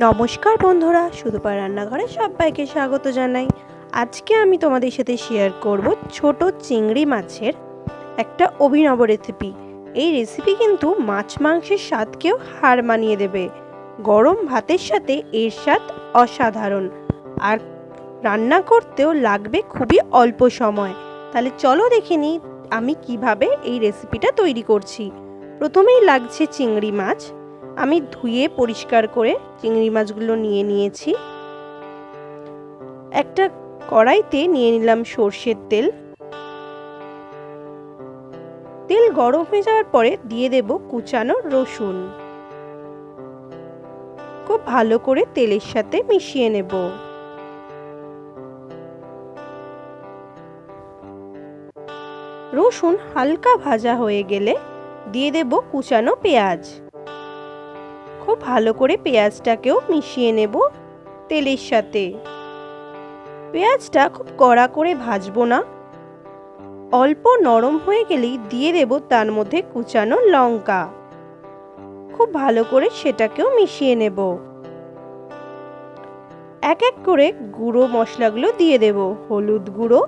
নমস্কার বন্ধুরা শুধুপা রান্নাঘরে সবাইকে স্বাগত জানাই। আজকে আমি তোমাদের সাথে শেয়ার করব ছোট চিংড়ি মাছের একটা অভিনব রেসিপি এই রেসিপি কিন্তু মাছ মাংসের স্বাদকেও হার মানিয়ে দেবে। গরম ভাতের সাথে এর স্বাদ অসাধারণ। আর রান্না করতেও লাগবে খুবই অল্প সময়। তাহলে চলো দেখে নিই আমি কীভাবে এই রেসিপিটা তৈরি করছি। প্রথমেই লাগছে চিংড়ি মাছ। আমি ধুয়ে পরিষ্কার করে চিংড়ি মাছগুলো নিয়ে নিয়েছি। একটা কড়াইতে নিয়ে নিলাম সর্ষের তেল। তেল গরম হয়ে যাওয়ার পরে দিয়ে দেব কুচানো রসুন। খুব ভালো করে তেলের সাথে মিশিয়ে নেব। রসুন হালকা ভাজা হয়ে গেলে দিয়ে দেব কুচানো পেঁয়াজ। খুব ভালো করে পেঁয়াজটাকেও মিশিয়ে নেব তেলের সাথে। পেঁয়াজটা খুব কড়া করে ভাজবো না। অল্প নরম হয়ে গেলেই দিয়ে দেব তার মধ্যে কুচানো লঙ্কা। খুব ভালো করে সেটাকেও মিশিয়ে নেব। এক এক করে গুঁড়ো মশলাগুলো দিয়ে দেব, হলুদ গুঁড়ো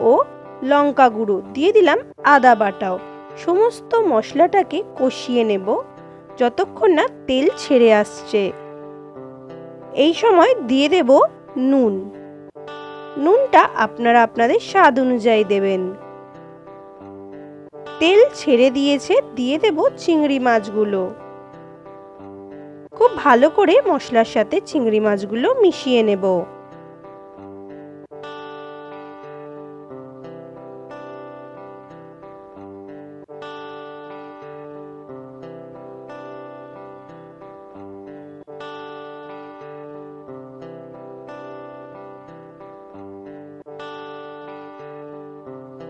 ও লঙ্কা গুঁড়ো। দিয়ে দিলাম আদা বাটাও। সমস্ত মশলাটাকে কষিয়ে নেব। যতক্ষণ না তেল ছেড়ে আসছে। এই সময় দিয়ে দেব নুন। নুনটা আপনারা আপনাদের স্বাদ অনুযায়ী দেবেন। তেল ছেড়ে দিয়েছে, দিয়ে দেব চিংড়ি মাছগুলো। খুব ভালো করে মশলার সাথে চিংড়ি মাছগুলো মিশিয়ে নেব।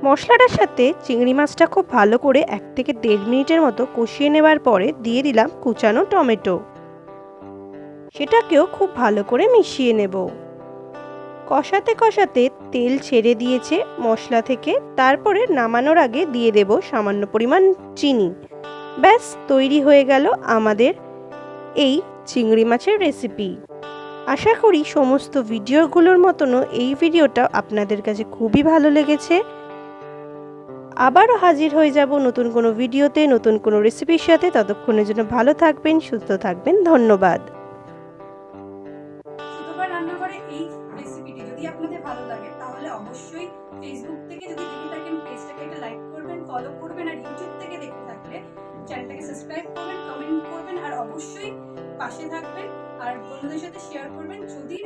মশলাটার সাথে চিংড়ি মাছটা খুব ভালো করে এক থেকে দেড় মিনিটের মতো কষিয়ে নেবার পরে দিয়ে দিলাম কুচানো টমেটো। সেটাকেও খুব ভালো করে মিশিয়ে নেব। কষাতে কষাতে তেল ছেড়ে দিয়েছে মশলা থেকে, তারপরে নামানোর আগে দিয়ে দেব সামান্য পরিমাণ চিনি। ব্যাস, তৈরি হয়ে গেল আমাদের এই চিংড়ি মাছের রেসিপি। আশা করি সমস্ত ভিডিওগুলোর মতনও এই ভিডিওটা আপনাদের কাছে খুবই ভালো লেগেছে। আবারও হাজির হয়ে যাব নতুন কোনো ভিডিওতে, নতুন কোনো রেসিপির সাথে। ততক্ষণের জন্য ভালো থাকবেন, সুস্থ থাকবেন। ধন্যবাদ। রেসিপিটি ভালো পাশে থাকবেন, আর বন্ধুদের সাথে শেয়ার করবেন যদি